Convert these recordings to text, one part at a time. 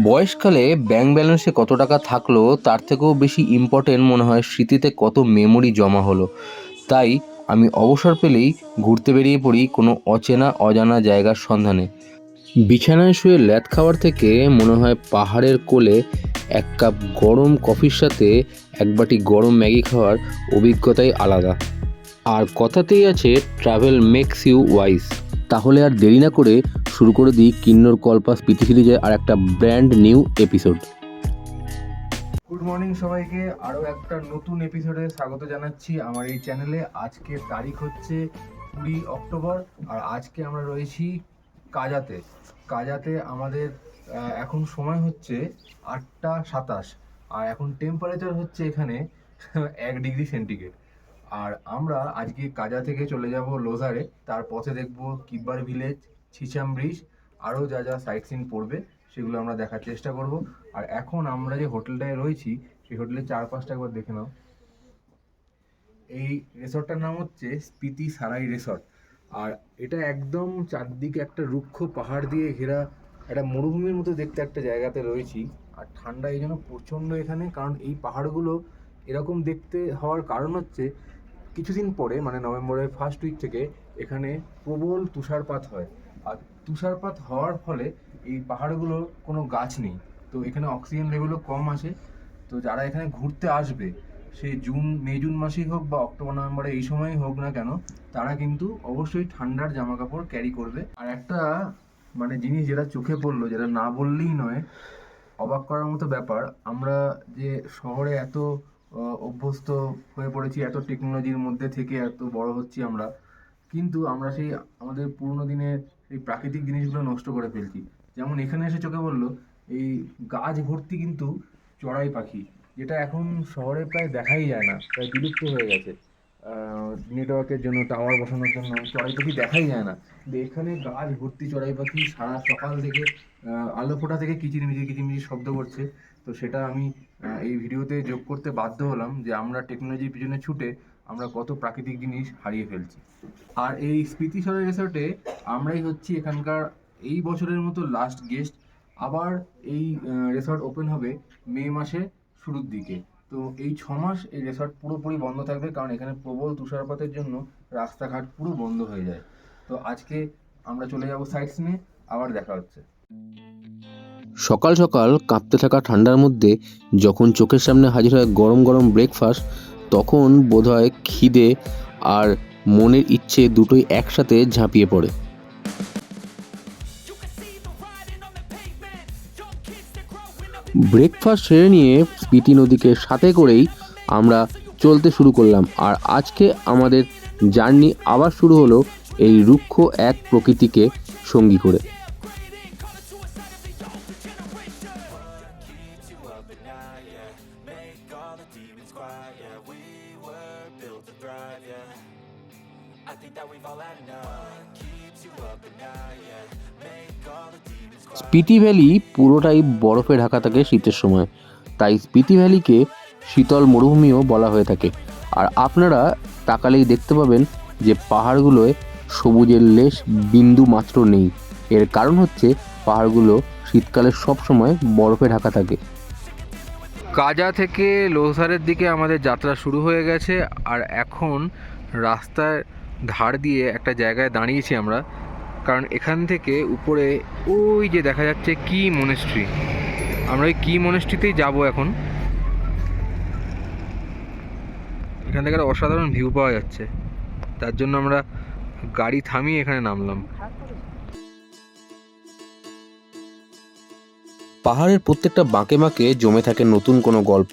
বয়সকালে bank ব্যালেন্সে কত টাকা থাকল, তার থেকেও বেশি ইম্পর্টেন্ট মনে হয় স্মৃতিতে কত মেমোরি জমা হলো। তাই আমি অবসর পেলেই ঘুরতে বেরিয়ে পড়ি কোনো অচেনা, অজানা জায়গার সন্ধানে। বিছানায় শুয়ে ল্যাদ খাওয়ার থেকে মনে হয় পাহাড়ের কোলে এক কাপ গরম কফির সাথে এক বাটি গরম ম্যাগি খাওয়ার অভিজ্ঞতাই আলাদা। আর কথাতেই আছে ট্রাভেল মেক্স ইউ ওয়াইস তাহলে আর দেরি না করে শুরু করে দিই কিন্নর কল্পা স্মৃতি সিরিজের আর একটা brand new episode. Good morning সবাইকে, আরও একটা নতুন এপিসোডে স্বাগত জানাচ্ছি আমার এই চ্যানেলে। আজকে তারিখ হচ্ছে কুড়ি অক্টোবর আর আজকে আমরা রয়েছি কাজাতে। কাজাতে আমাদের এখন সময় হচ্ছে আটটা সাতাশ আর এখন টেম্পারেচার হচ্ছে এখানে এক ডিগ্রি সেন্টিগ্রেড আর আমরা আজকে কাজা থেকে চলে যাব লোজারে। তার পথে দেখব কিব্বার ভিলেজ ছিচাম ব্রিজ, আরও যা যা সাইট সিন পড়বে, সেগুলো আমরা দেখার চেষ্টা করব। আর এখন আমরা যে হোটেলটায় রয়েছি, সেই হোটেলের চারপাশটা একবার দেখে নাও। এই রিসর্টটার নাম হচ্ছে স্পিতি সারাই রিসর্ট। আর এটা একদম চারদিকে একটা রুক্ষ পাহাড় দিয়ে ঘেরা একটা মরুভূমির মতো দেখতে একটা জায়গাতে রয়েছি। আর ঠান্ডা এই জন্য প্রচণ্ড এখানে, কারণ এই পাহাড়গুলো এরকম দেখতে হওয়ার কারণ হচ্ছে কিছুদিন পরে মানে নভেম্বরের ফার্স্ট উইক থেকে এখানে প্রবল তুষারপাত হয়। আর তুষারপাত হওয়ার ফলে এই পাহাড়গুলোর কোনো গাছ নেই। তো এখানে অক্সিজেন লেভেলও কম আছে। তো যারা এখানে ঘুরতে আসবে, সে জুন, মে, জুন মাসেই হোক বা অক্টোবর, নভেম্বরে এই সময়ই হোক না কেন, তারা কিন্তু অবশ্যই ঠান্ডার জামা কাপড় ক্যারি করবে। আর একটা মানে জিনিস যেটা চোখে পড়ল, যেটা না বললেই নয়, অবাক করার মতো ব্যাপার, আমরা যে শহরে এত অভ্যস্ত হয়ে পড়েছি, এত টেকনোলজির মধ্যে থেকে এত বড় হচ্ছি আমরা। কিন্তু আমরা সেই আমাদের পুরোনো দিনের সেই প্রাকৃতিক জিনিসগুলো নষ্ট করে ফেলছি। যেমন এখানে এসে চোখে বলল এই গাছ ভর্তি কিন্তু চড়াই পাখি, যেটা এখন শহরে প্রায় দেখাই যায় না, প্রায় বিলুপ্ত হয়ে গেছে। নেটওয়ার্কের জন্য টাওয়ার বসানোর জন্য চড়াই পাখি দেখাই যায় না। কিন্তু এখানে গাছ ভর্তি চড়াই পাখি সারা সকাল থেকে আলো ফোটা থেকে কিচিরমিচির কিচিরমিচির শব্দ করছে। তো সেটা আমি এই ভিডিওতে যোগ করতে বাধ্য হলাম যে আমরা টেকনোলজির পিছনে ছুটে আমরা কত প্রাকৃতিক জিনিস হারিয়ে ফেলছি। আর এই স্মৃতিসরের রিসর্টে আমরাই হচ্ছি এখানকার এই বছরের মতো লাস্ট গেস্ট আবার এই রিসর্ট ওপেন হবে মে মাসে শুরুর দিকে। তো এই ছ মাস এই রিসর্ট পুরোপুরি বন্ধ থাকবে কারণ এখানে প্রবল তুষারপাতের জন্য রাস্তাঘাট পুরো বন্ধ হয়ে যায়। তো আজকে আমরা চলে যাব সাইট সিনে আবার দেখা হচ্ছে। সকাল সকাল কাঁপতে থাকা ঠান্ডার মধ্যে যখন চোখের সামনে হাজির হয় গরম গরম ব্রেকফাস্ট তখন বোধহয় খিদে আর মনের ইচ্ছে দুটোই একসাথে ঝাঁপিয়ে পড়ে। ব্রেকফাস্ট সেরে নিয়ে স্পিতি নদীকে সাথে করেই আমরা চলতে শুরু করলাম। আর আজকে আমাদের জার্নি আবার শুরু হলো এই রুক্ষ এক প্রকৃতিকে সঙ্গী করে। স্পিতি ভ্যালি পুরোটাই বরফে ঢাকা থাকে শীতের সময়। তাই স্পিতি ভ্যালিকে শীতল মরুভূমিও বলা হয়ে থাকে। আর আপনারা তাকালেই দেখতে পাবেন যে পাহাড়গুলোয় সবুজের লেশ বিন্দু মাত্র নেই। এর কারণ হচ্ছে পাহাড়গুলো শীতকালে সবসময় বরফে ঢাকা থাকে। কাজা থেকে লোসারের দিকে আমাদের যাত্রা শুরু হয়ে গেছে। আর এখন রাস্তার ধার দিয়ে একটা জায়গায় দাঁড়িয়েছি আমরা। কারণ এখান থেকে উপরে ওই যে দেখা যাচ্ছে কি মনেস্ট্রি আমরা ওই কি মনেস্ট্রিতেই যাব এখন। এখান থেকে একটা অসাধারণ ভিউ পাওয়া যাচ্ছে। তার জন্য আমরা গাড়ি থামিয়ে এখানে নামলাম। পাহাড়ের প্রত্যেকটা বাঁকে বাঁকে জমে থাকে নতুন কোনো গল্প।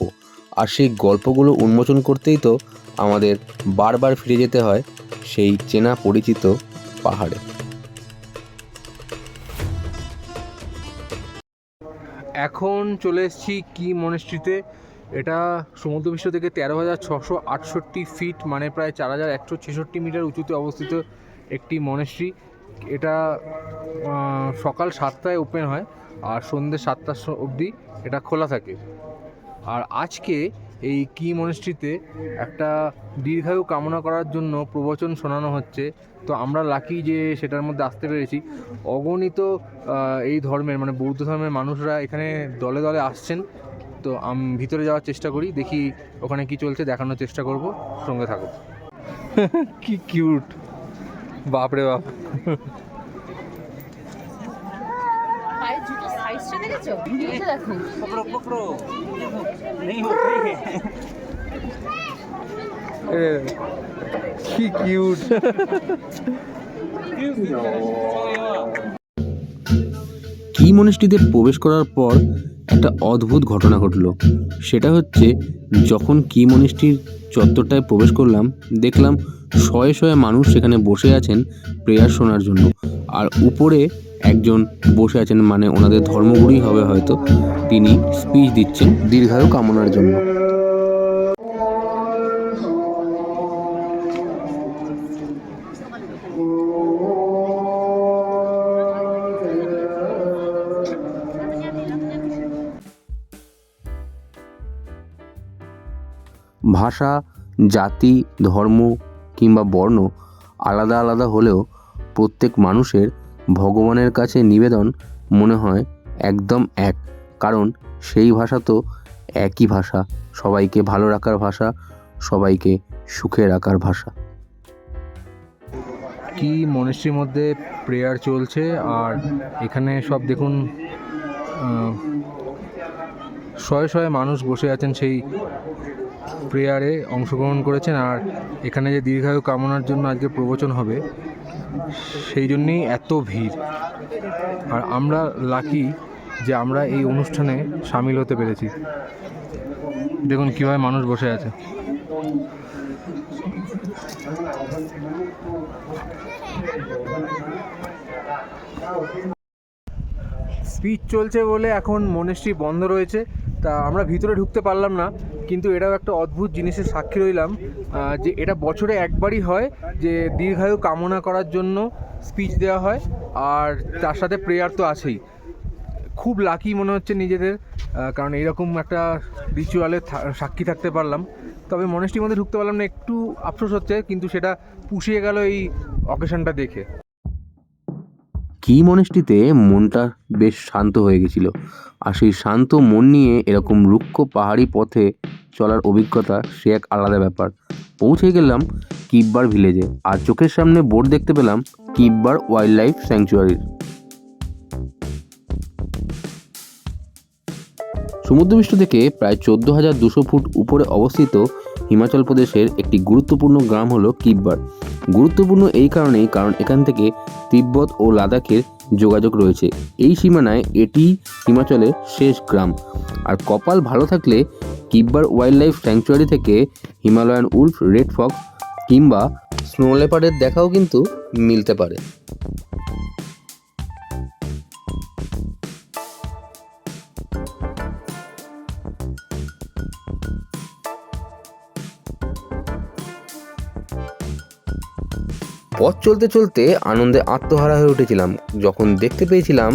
আর সেই গল্পগুলো উন্মোচন করতেই তো আমাদের বারবার ফিরে যেতে হয় সেই চেনা পরিচিত পাহাড়ে। এখন চলে এসেছি কি মনেস্ট্রিতে। এটা সমুদ্রপৃষ্ঠ থেকে তেরো হাজার ছশো আটষট্টি ফিট মানে প্রায় চার হাজার একশো ছেষট্টি মিটার উঁচুতে অবস্থিত একটি মনেস্ট্রি। এটা সকাল সাতটায় ওপেন হয় আর সন্ধ্যে সাতটার অবধি এটা খোলা থাকে। আর আজকে এই কি মনস্ট্রিতে একটা দীর্ঘায়ু কামনা করার জন্য প্রবচন শোনানো হচ্ছে। তো আমরা লাকি যে সেটার মধ্যে আসতে পেরেছি। অগণিত এই ধর্মের মানে বৌদ্ধ ধর্মের মানুষরা এখানে দলে দলে আসছেন। তো আমি, ভিতরে যাওয়ার চেষ্টা করি, দেখি ওখানে কি চলছে, দেখানোর চেষ্টা করব, সঙ্গে থাকো কি কিউট বাপরে বাপ। কি কিউট কি মনীষটিতে প্রবেশ করার পর একটা অদ্ভুত ঘটনা ঘটল। সেটা হচ্ছে যখন কি মনীষটির চত্বরটায় প্রবেশ করলাম দেখলাম শয়ে শয়ে মানুষ সেখানে বসে আছেন প্রেয়ার শোনার জন্য। আর উপরে একজন বসে আছেন মানে ওনাদের ধর্মগুরুই হবে হয়তো, তিনি স্পিচ দিচ্ছেন দীর্ঘায়ু কামনার জন্য। ভাষা, জাতি, ধর্ম কিংবা বর্ণ আলাদা আলাদা হলেও প্রত্যেক মানুষের ভগবানের কাছে নিবেদন মনে হয় একদম এক। কারণ সেই ভাষা তো একই ভাষা। সবাইকে ভালো রাখার ভাষা, সবাইকে সুখে রাখার ভাষা। কি মনেশ্রীর মধ্যে প্রেয়ার চলছে? আর এখানে সব দেখুন শয়ে শয়ে মানুষ বসে আছেন সেই প্রেয়ারে অংশগ্রহণ করেছেন। আর এখানে যে দীর্ঘায়ু কামনার জন্য আজকে প্রবচন হবে সেই জন্যেই এত ভিড়। আর আমরা লাকি যে আমরা এই অনুষ্ঠানে সামিল হতে পেরেছি। দেখুন কীভাবে মানুষ বসে আছে। স্পিচ চলছে বলে এখন মনেশ্রী বন্ধ রয়েছে। তা আমরা ভিতরে ঢুকতে পারলাম না, কিন্তু এটাও একটা অদ্ভুত জিনিসের সাক্ষী রইলাম যে এটা বছরে একবারই হয় যে দীর্ঘায়ু কামনা করার জন্য স্পিচ দেওয়া হয়, আর তার সাথে প্রেয়ার তো আছেই। খুব লাকি মনে হচ্ছে নিজেদের কারণ এইরকম একটা রিচুয়ালে সাক্ষী থাকতে পারলাম। তবে মনেশ্রীর মধ্যে ঢুকতে পারলাম না, একটু আফসোস হচ্ছে, কিন্তু সেটা পুষিয়ে গেল এই অকেশনটা দেখে। কি মনেষ্টিতে মনটা বেশ শান্ত হয়ে গেছিল। আর সেই শান্ত মন নিয়ে এরকম রুক্ষ পাহাড়ি পথে চলার অভিজ্ঞতা সে এক আলাদা ব্যাপার। পৌঁছে গেলাম কিব্বার ভিলেজে, আর চোখের সামনে বোর্ড দেখতে পেলাম কিব্বার ওয়াইল্ড লাইফ স্যাংচুয়ারির। সমুদ্রপৃষ্ঠ থেকে প্রায় চোদ্দ হাজার দুশো ফুট উপরে অবস্থিত হিমাচল প্রদেশের একটি গুরুত্বপূর্ণ গ্রাম হলো কিব্বার। গুরুত্বপূর্ণ এই কারণেই, কারণ এখান থেকে তিব্বত ও লাদাখের যোগাযোগ রয়েছে। এই সীমানায় এটি হিমাচলের শেষ গ্রাম। আর কপাল ভালো থাকলে কিব্বার ওয়াইল্ড লাইফ স্যাংচুয়ারি থেকে হিমালয়ান উল্ফ, রেড ফক্স কিংবা স্নো লেপার্ডের দেখাও কিন্তু মিলতে পারে। পথ চলতে চলতে আনন্দে আত্মহারা হয়ে উঠেছিলাম। যখন দেখতে পেয়েছিলাম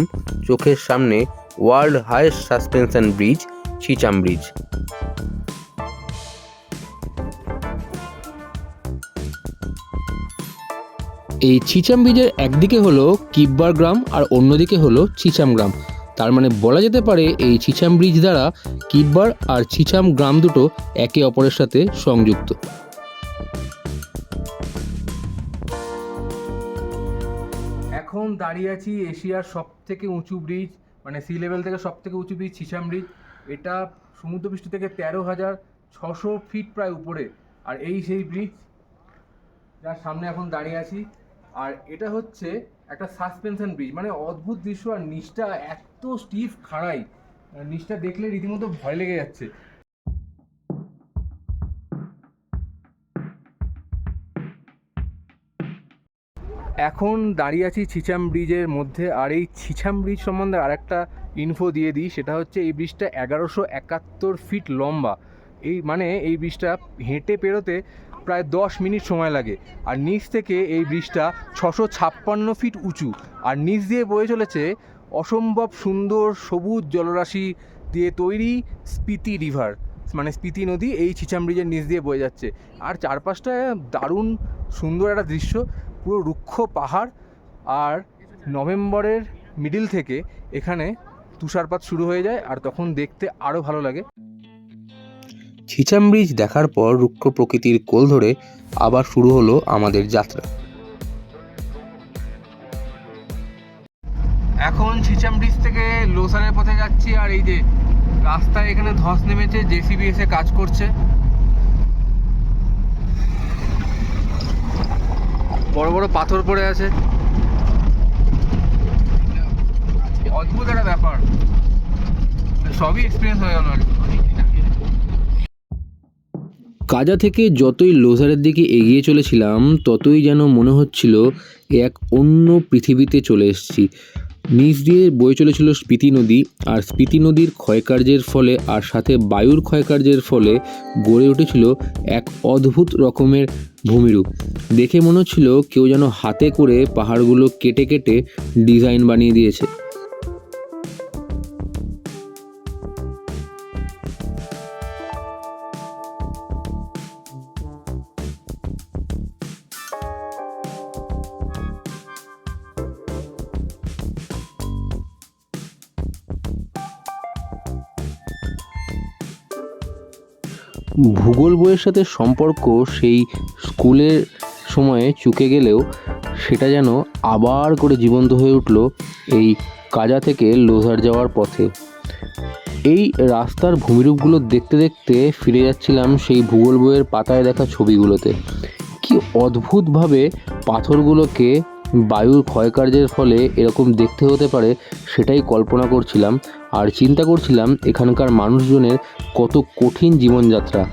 চোখের সামনে world highest suspension bridge Chicham bridge এই চিচাম ব্রিজের একদিকে হলো কিব্বার গ্রাম আর অন্যদিকে হলো ছিচাম গ্রাম। তার মানে বলা যেতে পারে এই ছিচাম ব্রিজ দ্বারা কিব্বার আর ছিচাম গ্রাম দুটো একে অপরের সাথে সংযুক্ত। দাঁড়িয়ে আছি এশিয়ার সব থেকে উঁচু ব্রিজ মানে সি লেভেল থেকে সব থেকে উঁচু ব্রিজ ছিসাম ব্রিজ এটা সমুদ্রপৃষ্ঠ থেকে তেরো হাজার ছশো ফিট প্রায় উপরে। আর এই সেই ব্রিজ যার সামনে এখন দাঁড়িয়ে আছি। আর এটা হচ্ছে একটা সাসপেনশন ব্রিজ মানে অদ্ভুত দৃশ্য আর নিচটা এত স্টিফ খাড়াই। নিচটা দেখলে রীতিমতো ভয় লেগে যাচ্ছে। এখন দাঁড়িয়ে আছি ছিচাম ব্রিজের মধ্যে, আর এই ছিচাম ব্রিজ সম্বন্ধে আরেকটা ইনফো দিয়ে দিই, সেটা হচ্ছে এই ব্রিজটা এগারোশো একাত্তর ফিট লম্বা। এই মানে এই ব্রিজটা হেঁটে পেরোতে প্রায় দশ মিনিট সময় লাগে, আর নিচ থেকে এই ব্রিজটা ছশো ছাপ্পান্ন ফিট উঁচু, আর নিচ দিয়ে বয়ে চলেছে অসম্ভব সুন্দর সবুজ জলরাশি দিয়ে তৈরি স্পিতি রিভার মানে স্পিতি নদী এই ছিচাম ব্রিজের নিচ দিয়ে বয়ে যাচ্ছে। আর চারপাশটা দারুণ সুন্দর একটা দৃশ্য পুরো রুক্ষ পাহাড় আর নভেম্বরের মিডিল থেকে এখানে তুষারপাত শুরু হয়ে যায় আর তখন দেখতে আরও ভালো লাগে। ছিচাম ব্রিজ দেখার পর রুক্ষ প্রকৃতির কোল ধরে আবার শুরু হলো আমাদের যাত্রা। এখন ছিচাম ব্রিজ থেকে লোসারের পথে যাচ্ছি আর এই যে রাস্তায় এখানে ধস নেমেছে জেসিবি এসে কাজ করছে। বড় পাথর পড়ে আছে। অদ্ভুত একটা ব্যাপার। সবই এক্সপিরিয়েন্স হয়ে গেল আর কাজা থেকে যতই লোজারের দিকে এগিয়ে চলেছিলাম ততই যেন মনে হচ্ছিল এক অন্য পৃথিবীতে চলে এসেছি। নিচ দিয়ে বয়ে চলেছিল স্পিতি নদী, আর স্পিতি নদীর ক্ষয়কার্যের ফলে আর সাথে বায়ুর ক্ষয়কার্যের ফলে গড়ে উঠেছিল এক অদ্ভুত রকমের ভূমিরূপ। দেখে মনে হচ্ছিল কেউ যেন হাতে করে পাহাড়গুলো কেটে কেটে ডিজাইন বানিয়ে দিয়েছে। ভূগোল বইয়ের সাথে সম্পর্ক সেই স্কুলের সময়ে চুকে গেলেও সেটা যেন আবার করে জীবন্ত হয়ে উঠল এই কাজা থেকে লোধার যাওয়ার পথে। এই রাস্তার ভূমিরূপগুলো দেখতে দেখতে ফিরে যাচ্ছিলাম সেই ভূগোল বইয়ের পাতায় দেখা ছবিগুলোতে। কি অদ্ভুতভাবে পাথরগুলোকে বায়ুর ক্ষয়কার্যের ফলে এরকম দেখতে হতে পারে সেটাই কল্পনা করছিলাম আর চিন্তা করছিলাম এখানকার মানুষজনের কত কঠিন জীবনযাত্রা।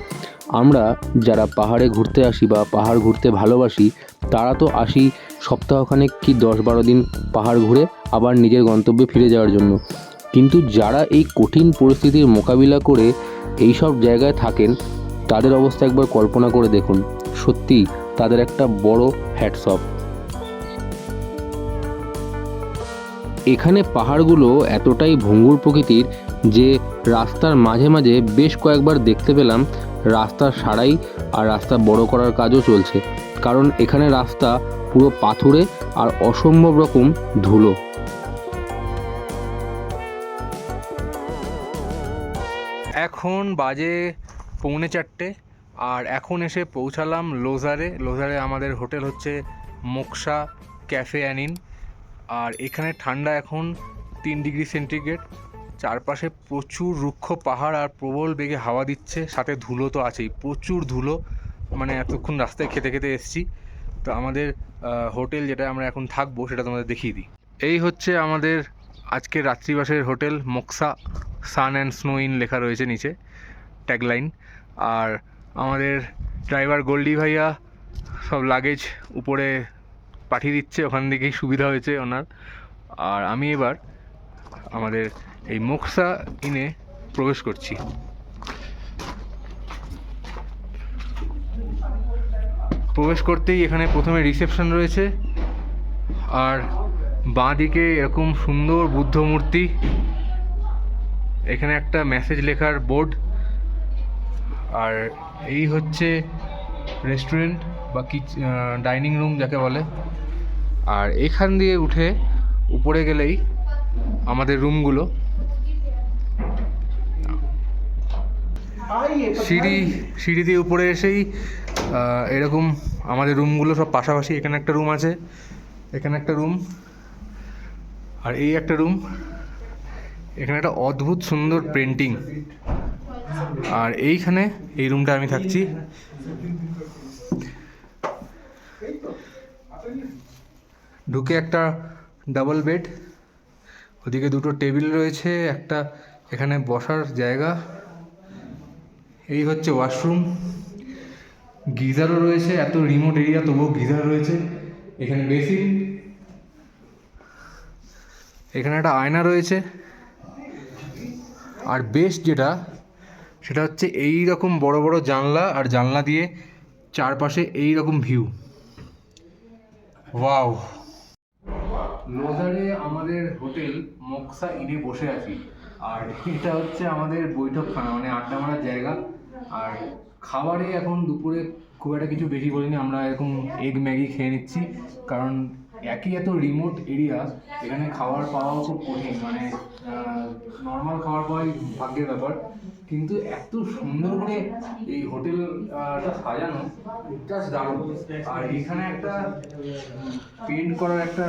আমরা যারা পাহাড়ে ঘুরতে আসি বা পাহাড় ঘুরতে ভালোবাসি, তারা তো আসি সপ্তাহখানেক কি দশ বারো দিন পাহাড় ঘুরে আবার নিজের গন্তব্যে ফিরে যাওয়ার জন্য। কিন্তু যারা এই কঠিন পরিস্থিতির মোকাবিলা করে এই সব জায়গায় থাকেন, তাদের অবস্থা একবার কল্পনা করে দেখুন। সত্যি তাদের একটা বড় হ্যাটসঅপ এখানে পাহাড়গুলো এতটাই ভঙ্গুর প্রকৃতির যে রাস্তার মাঝে মাঝে বেশ কয়েকবার দেখতে পেলাম রাস্তা সারাই আর রাস্তা বড় করার কাজও চলছে। কারণ এখানে রাস্তা পুরো পাথুরে আর অসম্ভব রকম ধুলো। এখন বাজে পৌনে চারটে আর এখন এসে পৌঁছালাম লোজারে। লোজারে আমাদের হোটেল হচ্ছে মোকসা ক্যাফে অ্যানিন আর এখানে ঠান্ডা এখন তিন ডিগ্রি সেন্টিগ্রেড। চারপাশে প্রচুর রুক্ষ পাহাড় আর প্রবল বেগে হাওয়া দিচ্ছে, সাথে ধুলো তো আছেই, প্রচুর ধুলো। মানে এতক্ষণ রাস্তায় খেতে খেতে এসছি। তো আমাদের হোটেল যেটা আমরা এখন থাকব সেটা তোমাদের দেখিয়ে দিই। এই হচ্ছে আমাদের আজকের রাত্রিবাসের হোটেল, মোকসা সান অ্যান্ড স্নো ইন লেখা রয়েছে নিচে, ট্যাগলাইন। আর আমাদের ড্রাইভার গোল্ডি ভাইয়া সব লাগেজ উপরে পাঠিয়ে দিচ্ছে, ওখান থেকেই সুবিধা হয়েছে ওনার। আর আমি এবার আমাদের এই মোকসা ইনে প্রবেশ করছি। প্রবেশ করতেই এখানে প্রথমে রিসেপশন রয়েছে। আর বাঁ দিকে এরকম সুন্দর বুদ্ধ মূর্তি। এখানে একটা মেসেজ লেখার বোর্ড আর এই হচ্ছে রেস্টুরেন্ট বা কিচ ডাইনিং রুম যাকে বলে। আর এখান দিয়ে উঠে উপরে গেলেই আমাদের রুমগুলো। সিঁড়ি সিঁড়ি দিয়ে উপরে এসেই এরকম আমাদের রুমগুলো সব পাশাপাশি এখানে একটা রুম আছে এখানে একটা রুম আর এই একটা রুম এখানে একটা অদ্ভুত সুন্দর পেন্টিং আর এইখানে এই রুমটা আমি থাকছি। ঢুকে একটা ডাবল বেড ওদিকে দুটো টেবিল রয়েছে, একটা এখানে বসার জায়গা, এই হচ্ছে ওয়াশরুম গিজারও রয়েছে, এত রিমোট এরিয়া তবুও গিজার রয়েছে, এখানে বেসিন এখানে একটা আয়না রয়েছে, আর বেস্ট যেটা, সেটা হচ্ছে এই রকম বড় বড় জানলা, আর জানলা দিয়ে চারপাশে এই রকম ভিউ ওয়াও লোজারে আমাদের হোটেল মোকসা ইনে বসে আছি। আর এটা হচ্ছে আমাদের বৈঠকখানা মানে আড্ডা মারার জায়গা। আর খাবারে এখন দুপুরে খুব একটা কিছু বেশি বলিনি আমরা এরকম এগ ম্যাগি খেয়ে নিচ্ছি। কারণ একই এত রিমোট এরিয়া এখানে খাবার পাওয়াও খুব কঠিন মানে নর্মাল খাবার পাওয়াই ভাগ্যের ব্যাপার। কিন্তু এত সুন্দর করে এই হোটেলটা সাজানো দারুণ। আর এখানে একটা পেন্ট করার একটা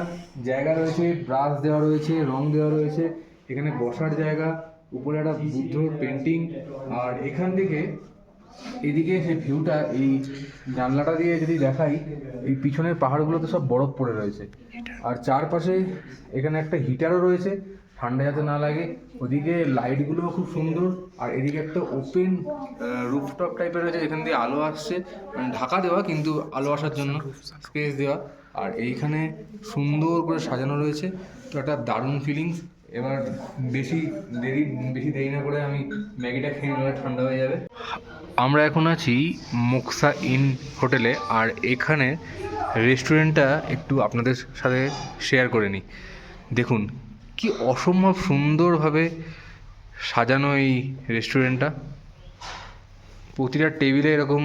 জায়গা রয়েছে ব্রাশ দেওয়া রয়েছে, রং দেওয়া রয়েছে, এখানে বসার জায়গা, উপরে একটা বুদ্ধর পেন্টিং আর এখান থেকে এদিকে সেই ভিউটা এই জানলাটা দিয়ে যদি দেখাই, এই পিছনের পাহাড়গুলোতে সব বরফ পড়ে রয়েছে। আর চারপাশে এখানে একটা হিটারও রয়েছে, ঠান্ডা যাতে না লাগে। ওদিকে লাইটগুলোও খুব সুন্দর, আর এদিকে একটা ওপেন রুফটপ টাইপের রয়েছে এখান দিয়ে আলো আসছে। মানে ঢাকা দেওয়া, কিন্তু আলো আসার জন্য স্পেস দেওয়া। আর এইখানে সুন্দর করে সাজানো রয়েছে, তো একটা দারুণ ফিলিংস এবার বেশি দেরি বেশি দেরি না করে আমি ম্যাগিটা খেয়ে নিলে ঠান্ডা হয়ে যাবে। আমরা এখন আছি মুক্সা ইন হোটেলে, আর এখানে রেস্টুরেন্টটা একটু আপনাদের সাথে শেয়ার করে নিই। দেখুন, কি অসম্ভব সুন্দরভাবে সাজানো এই রেস্টুরেন্টটা। প্রতিটা টেবিলে এরকম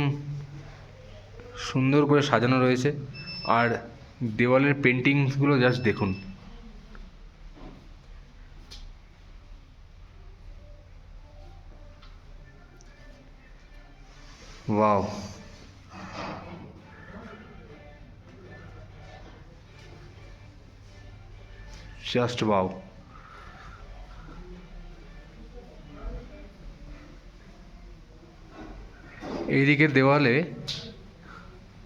সুন্দর করে সাজানো রয়েছে, আর দেওয়ালের পেন্টিংসগুলো জাস্ট দেখুন। ওয়াও জাস্ট ওয়াও এইদিকের দেওয়ালে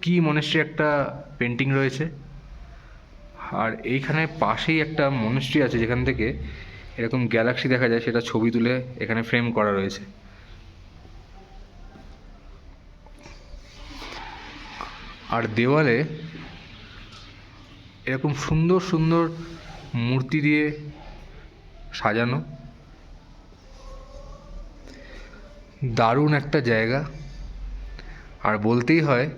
কি মনেশ্রী একটা পেন্টিং রয়েছে। আর এইখানে পাশেই একটা মনেশ্রী আছে যেখান থেকে এরকম গ্যালাক্সি দেখা যায়, সেটা ছবি তুলে এখানে ফ্রেম করা রয়েছে। আর দেওয়ালে এরকম সুন্দর সুন্দর মূর্তি দিয়ে সাজানো। দারুণ একটা জায়গা। আর বলতেই হয়,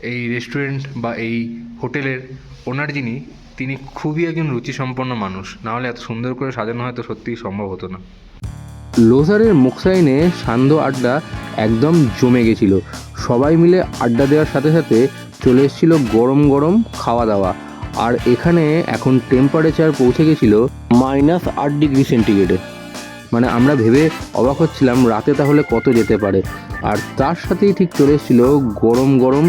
এই রেস্টুরেন্ট বা এই হোটেলের ওনার যিনি, তিনি খুবই একজন রুচিসম্পন্ন মানুষ। নাহলে এত সুন্দর করে সাজানো হয়তো সত্যিই সম্ভব হতো না। লোসারের মুখসাইনে সান্ধ্য আড্ডা একদম জমে গেছিল। সবাই মিলে আড্ডা দেওয়ার সাথে সাথে চলে এসেছিল গরম গরম খাওয়া দাওয়া। আর এখানে এখন টেম্পারেচার পৌঁছে গেছিল মাইনাস আট ডিগ্রি সেন্টিগ্রেডে মানে আমরা ভেবে অবাক হচ্ছিলাম রাতে তাহলে কত যেতে পারে। আর তার সাথেই ঠিক চলে এসেছিল গরম গরম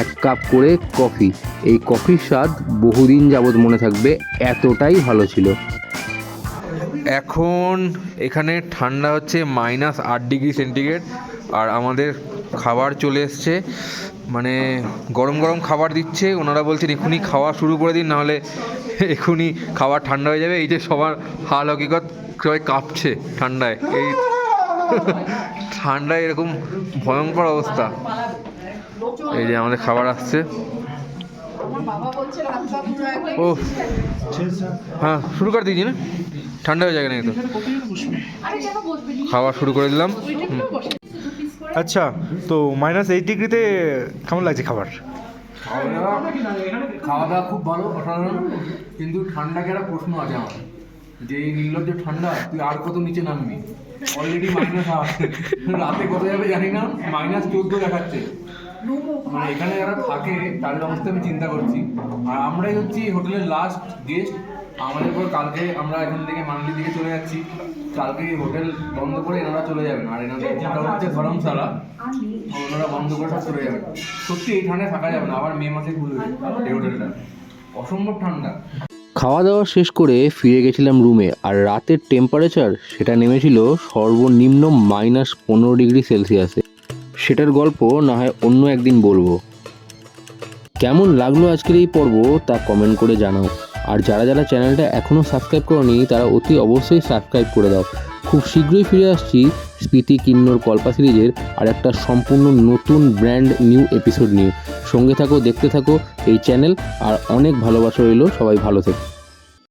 এক কাপ করে কফি এই কফির স্বাদ বহুদিন যাবৎ মনে থাকবে, এতটাই ভালো ছিল। এখন এখানে ঠান্ডা হচ্ছে মাইনাস আট ডিগ্রি সেন্টিগ্রেড আর আমাদের খাবার চলে এসছে মানে গরম গরম খাবার দিচ্ছে, ওনারা বলছেন এক্ষুনি খাওয়া শুরু করে দিন, নাহলে এক্ষুনি খাবার ঠান্ডা হয়ে যাবে, এই যে সবার হাল হকিকত সবাই কাঁপছে ঠান্ডায়, এই ঠান্ডায় এরকম ভয়ঙ্কর অবস্থা। এই যে আমাদের খাবার আসছে। ও হ্যাঁ শুরু করে দিয়েছি না? ঠান্ডা হয়ে যাবে না তো? খাওয়া শুরু করে দিলাম। আচ্ছা তো মাইনাস এইট ডিগ্রিতে কেমন লাগছে খাবার? খাওয়া দাওয়া খাওয়া দাওয়া খুব ভালো, অসাধারণ, কিন্তু ঠান্ডাকে একটা প্রশ্ন আছে আমার। যে নির্লজ্জ ঠান্ডা, তুই আর কত নিচে নামবি? অলরেডি মাইনাস রাতে কত যাবে জানি না মাইনাস চোদ্দ দেখাচ্ছে। মানে এখানে যারা থাকে, তাদের অবস্থা আমি চিন্তা করছি। আর আমরাই হচ্ছি হোটেলের লাস্ট গেস্ট আমাদের পর কালকে আমরা এখান থেকে মান্ডলি দিকে চলে যাচ্ছি। কালকে হোটেল বন্ধ করে এনারা চলে যাবেন। আর এনাদের যেটা হচ্ছে ধর্মশালা ওনারা বন্ধ করে সব চলে যাবেন। সত্যি এই ঠান্ডায় থাকা যাবে না আবার মে মাসে খুলবে এই হোটেলটা। অসম্ভব ঠান্ডা। খাওয়া দাওয়া শেষ করে ফিরে গেছিলাম রুমে আর রাতের টেম্পারেচার সেটা নেমেছিল সর্বনিম্ন মাইনাস পনেরো ডিগ্রি সেলসিয়াসে সেটার গল্প না হয় অন্য একদিন বলব। কেমন লাগল আজকের এই পর্ব তা কমেন্ট করে জানাও। আর যারা যারা চ্যানেলটা এখনও সাবস্ক্রাইব করনি, তারা অতি অবশ্যই সাবস্ক্রাইব করে দাও। খুব শীঘ্রই ফিরে আসছি স্মৃতি কিন্নর কল্পা সিরিজের আর একটা সম্পূর্ণ নতুন ব্র্যান্ড নিউ এপিসোড নিয়ে। সঙ্গে থাকো, দেখতে থাকো এই চ্যানেল, আর অনেক ভালোবাসা রইল, সবাই ভালো থেকো।